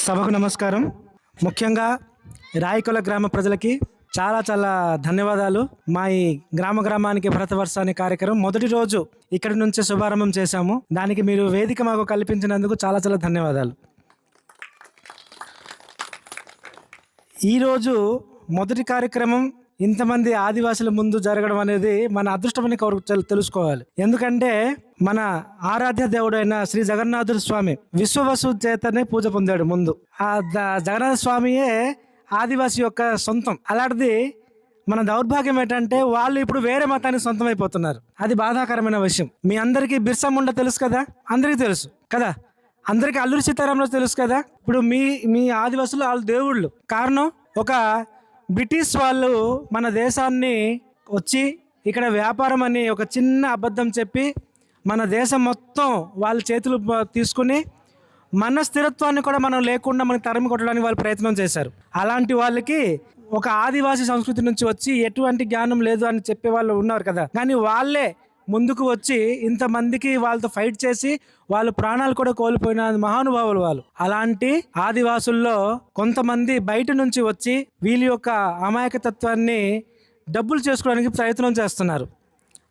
సభకు నమస్కారం. ముఖ్యంగా రాయకుల గ్రామ ప్రజలకి చాలా చాలా ధన్యవాదాలు. మా ఈ గ్రామ గ్రామానికి భరతవర్ష అనే కార్యక్రమం మొదటి రోజు ఇక్కడి నుంచే శుభారంభం చేశాము. దానికి మీరు వేదిక మాకు కల్పించినందుకు చాలా చాలా ధన్యవాదాలు. ఈరోజు మొదటి కార్యక్రమం ఇంతమంది ఆదివాసుల ముందు జరగడం అనేది మన అదృష్టమని కౌరు తెలుసుకోవాలి. ఎందుకంటే మన ఆరాధ్య దేవుడైన శ్రీ జగన్నాథుడు స్వామి విశ్వవసు చేతనే పూజ పొందాడు ముందు. ఆ జగన్నాథ స్వామియే ఆదివాసి యొక్క సొంతం. అలాంటిది మన దౌర్భాగ్యం ఏంటంటే వాళ్ళు ఇప్పుడు వేరే మతానికి సొంతం అయిపోతున్నారు అది బాధాకరమైన విషయం. మీ అందరికీ బిర్సా ముండ తెలుసు కదా? అందరికీ తెలుసు. కదా? అందరికీ అల్లూరి సీతారామరాజు తెలుసు కదా? ఇప్పుడు మీ మీ ఆదివాసులు వాళ్ళు దేవుళ్ళు. కారణం ఒక బ్రిటిష్ వాళ్ళు మన దేశాన్ని వచ్చి ఇక్కడ వ్యాపారం అని ఒక చిన్న అబద్ధం చెప్పి మన దేశం మొత్తం వాళ్ళ చేతులు తీసుకుని మన స్థిరత్వాన్ని కూడా మనం లేకుండా మనకి తరిమి కొట్టడానికి వాళ్ళు ప్రయత్నం చేశారు. అలాంటి వాళ్ళకి ఒక ఆదివాసీ సంస్కృతి నుంచి వచ్చి ఎటువంటి జ్ఞానం లేదు అని చెప్పే వాళ్ళు ఉన్నారు కదా. కానీ వాళ్ళే ముందుకు వచ్చి ఇంతమందికి వాళ్ళతో ఫైట్ చేసి వాళ్ళు ప్రాణాలు కూడా కోల్పోయిన మహానుభావులు వాళ్ళు. అలాంటి ఆదివాసుల్లో కొంతమంది బయట నుంచి వచ్చి వీళ్ళ యొక్క అమాయకతత్వాన్ని డబ్బులు చేసుకోవడానికి ప్రయత్నం చేస్తున్నారు.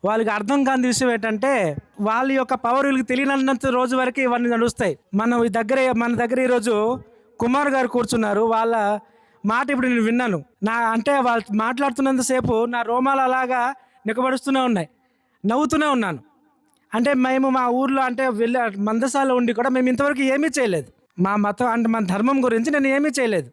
వాళ్ళకి అర్థం కాని విషయం ఏంటంటే వాళ్ళ యొక్క పవర్ వీళ్ళకి తెలియనంత రోజు వరకు ఇవన్నీ నడుస్తాయి. మన దగ్గర మన దగ్గర ఈరోజు కుమార్ గారు కూర్చున్నారు. వాళ్ళ మాట ఇప్పుడు నేను విన్నాను. నా అంటే వాళ్ళు మాట్లాడుతున్నంతసేపు నా రోమాలు అలాగా నికబడుస్తూనే ఉన్నాయి. నవ్వుతూనే ఉన్నాను. అంటే మేము మా ఊర్లో అంటే వెళ్ళి మందసాల ఉండి కూడా మేము ఇంతవరకు ఏమీ చేయలేదు. మా మతం అంటే మన ధర్మం గురించి నేను ఏమీ చేయలేదు.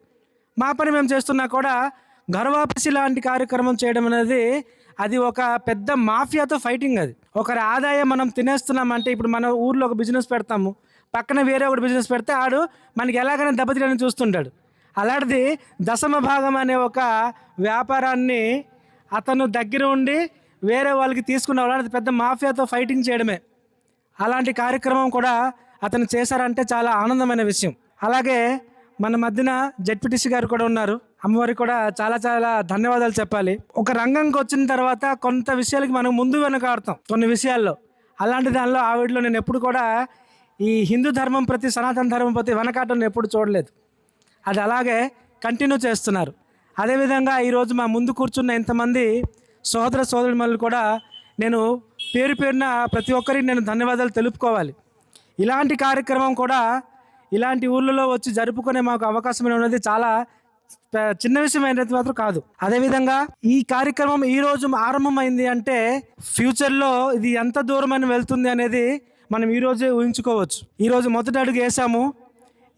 మా పని మేము చేస్తున్నా కూడా గర్వాపసి లాంటి కార్యక్రమం చేయడం అనేది అది ఒక పెద్ద మాఫియాతో ఫైటింగ్ అది. ఒకరి ఆదాయం మనం తినేస్తున్నాం అంటే ఇప్పుడు మన ఊర్లో ఒక బిజినెస్ పెడతాము. పక్కన వేరే ఒకటి బిజినెస్ పెడితే ఆడు మనకి ఎలాగైనా దెబ్బతిరని చూస్తుంటాడు. అలాంటిది దశమ భాగం అనే ఒక వ్యాపారాన్ని అతను దగ్గర ఉండి వేరే వాళ్ళకి తీసుకున్న వాళ్ళని పెద్ద మాఫియాతో ఫైటింగ్ చేయడమే. అలాంటి కార్యక్రమం కూడా అతను చేశారంటే చాలా ఆనందమైన విషయం. అలాగే మన మధ్యన జడ్పీటీసీ గారు కూడా ఉన్నారు. అమ్మవారికి కూడా చాలా చాలా ధన్యవాదాలు చెప్పాలి. ఒక రంగంకి వచ్చిన తర్వాత కొంత విషయాలకి మనం ముందు వెనక ఆడతాం. కొన్ని విషయాల్లో. అలాంటి దానిలో ఆవిడలో నేను ఎప్పుడు కూడా ఈ హిందూ ధర్మం ప్రతి సనాతన ధర్మం ప్రతి వెనకాటం ఎప్పుడు చూడలేదు. అది అలాగే కంటిన్యూ చేస్తున్నారు. అదేవిధంగా ఈరోజు మా ముందు కూర్చున్న ఇంతమంది సోదర సోదరుమల్ని కూడా నేను పేరు పేరున ప్రతి ఒక్కరికి నేను ధన్యవాదాలు తెలుపుకోవాలి. ఇలాంటి కార్యక్రమం కూడా ఇలాంటి ఊళ్ళలో వచ్చి జరుపుకునే మాకు అవకాశం ఉన్నది చాలా చిన్న విషయం అయినది మాత్రం కాదు. అదేవిధంగా ఈ కార్యక్రమం ఈ రోజు ఆరంభమైంది అంటే ఫ్యూచర్లో ఇది ఎంత దూరమైన వెళ్తుంది అనేది మనం ఈరోజే ఊహించుకోవచ్చు. ఈరోజు మొదటి అడుగు వేసాము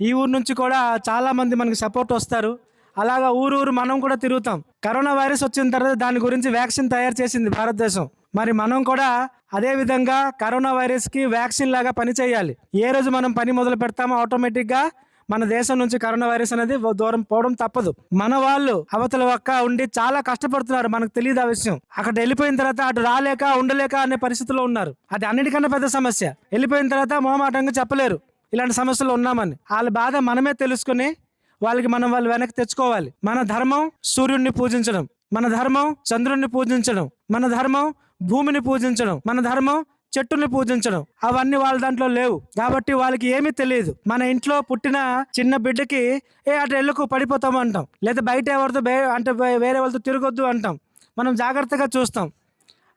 ఈ ఊరు నుంచి కూడా చాలామంది మనకి సపోర్ట్ వస్తారు. అలాగా ఊరు ఊరు మనం కూడా తిరుగుతాం. కరోనా వైరస్ వచ్చిన తర్వాత దాని గురించి వ్యాక్సిన్ తయారు చేసింది భారతదేశం. మరి మనం కూడా అదే విధంగా కరోనా వైరస్కి వ్యాక్సిన్ లాగా పని చేయాలి. ఏ రోజు మనం పని మొదలు పెడతామో ఆటోమేటిక్గా మన దేశం నుంచి కరోనా వైరస్ అనేది దూరం పోవడం తప్పదు. మన వాళ్ళు అవతల ఒక్క ఉండి చాలా కష్టపడుతున్నారు. మనకు తెలియదు ఆ విషయం. అక్కడ వెళ్ళిపోయిన తర్వాత అటు రాలేక ఉండలేక అనే పరిస్థితిలో ఉన్నారు. అది అన్నిటికన్నా పెద్ద సమస్య. వెళ్ళిపోయిన తర్వాత మొహమాటంగా చెప్పలేరు. ఇలాంటి సమస్యలు ఉన్నామని. వాళ్ళ బాధ మనమే తెలుసుకుని వాళ్ళకి మనం వాళ్ళు వెనక్కి తెచ్చుకోవాలి. మన ధర్మం సూర్యుడిని పూజించడం మన ధర్మం చంద్రుణ్ణి పూజించడం మన ధర్మం భూమిని పూజించడం మన ధర్మం చెట్టుని పూజించడం అవన్నీ వాళ్ళ దాంట్లో లేవు. కాబట్టి వాళ్ళకి ఏమీ తెలియదు. మన ఇంట్లో పుట్టిన చిన్న బిడ్డకి ఏ అటు ఎల్లుకు పడిపోతాం అంటాం. లేదా బయట ఎవరితో అంటే వేరే వాళ్ళతో తిరగొద్దు అంటాం. మనం జాగ్రత్తగా చూస్తాం.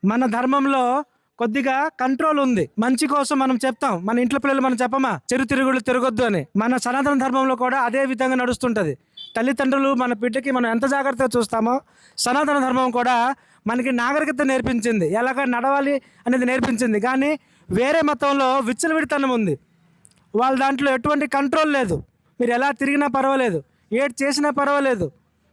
మన ధర్మంలో కొద్దిగా కంట్రోల్ ఉంది. మంచి కోసం మనం చెప్తాం. మన ఇంట్లో పిల్లలు మనం చెప్పమా? చెరు తిరుగుళ్ళు తిరగొద్దు అని. మన సనాతన ధర్మంలో కూడా అదే విధంగా నడుస్తుంటుంది. తల్లిదండ్రులు మన బిడ్డకి మనం ఎంత జాగ్రత్తగా చూస్తామో సనాతన ధర్మం కూడా మనకి నాగరికత నేర్పించింది. ఎలాగ నడవాలి అనేది నేర్పించింది. కానీ వేరే మతంలో విచ్చలవిడితనం ఉంది. వాళ్ళ దాంట్లో ఎటువంటి కంట్రోల్ లేదు. మీరు ఎలా తిరిగినా పర్వాలేదు. ఏడు చేసినా పర్వాలేదు.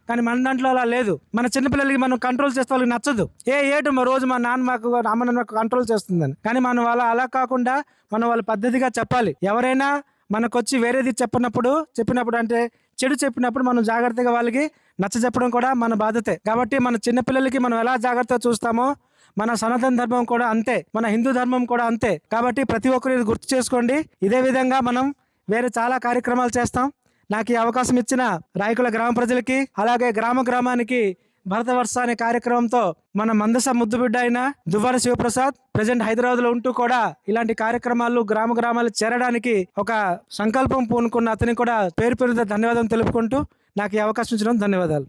కానీ మన దాంట్లో అలా లేదు. మన చిన్నపిల్లలకి మనం కంట్రోల్ చేస్తే వాళ్ళకి నచ్చదు. ఏ ఏటు మా రోజు మా నాన్న మాకు అమ్మ నాన్న మాకు కంట్రోల్ చేస్తుందని. కానీ మనం వాళ్ళ అలా కాకుండా మనం వాళ్ళ పద్ధతిగా చెప్పాలి. ఎవరైనా మనకొచ్చి వేరేది చెప్పినప్పుడు చెప్పినప్పుడు అంటే చెడు చెప్పినప్పుడు మనం జాగ్రత్తగా వాళ్ళకి నచ్చ చెప్పడం కూడా మన బాధ్యతే. కాబట్టి మన చిన్నపిల్లలకి మనం ఎలా జాగ్రత్తగా చూస్తామో మన సనాతన ధర్మం కూడా అంతే. మన హిందూ ధర్మం కూడా అంతే. కాబట్టి ప్రతి ఒక్కరు ఇది గుర్తు చేసుకోండి. ఇదే విధంగా మనం వేరే చాలా కార్యక్రమాలు చేస్తాం. నాకు ఈ అవకాశం ఇచ్చిన రాయకుల గ్రామ ప్రజలకి అలాగే గ్రామ గ్రామానికి భరతవర్ష అనే కార్యక్రమంతో మన మందస ముద్దుబిడ్డ అయిన దువ్వార శివప్రసాద్ ప్రజెంట్ హైదరాబాద్లో ఉంటూ కూడా ఇలాంటి కార్యక్రమాలు గ్రామ గ్రామాలు చేరడానికి ఒక సంకల్పం పూనుకున్న అతనికి కూడా పేరు పేరుతో ధన్యవాదం తెలుపుకుంటూ నాకు ఈ అవకాశం ఇచ్చడం ధన్యవాదాలు.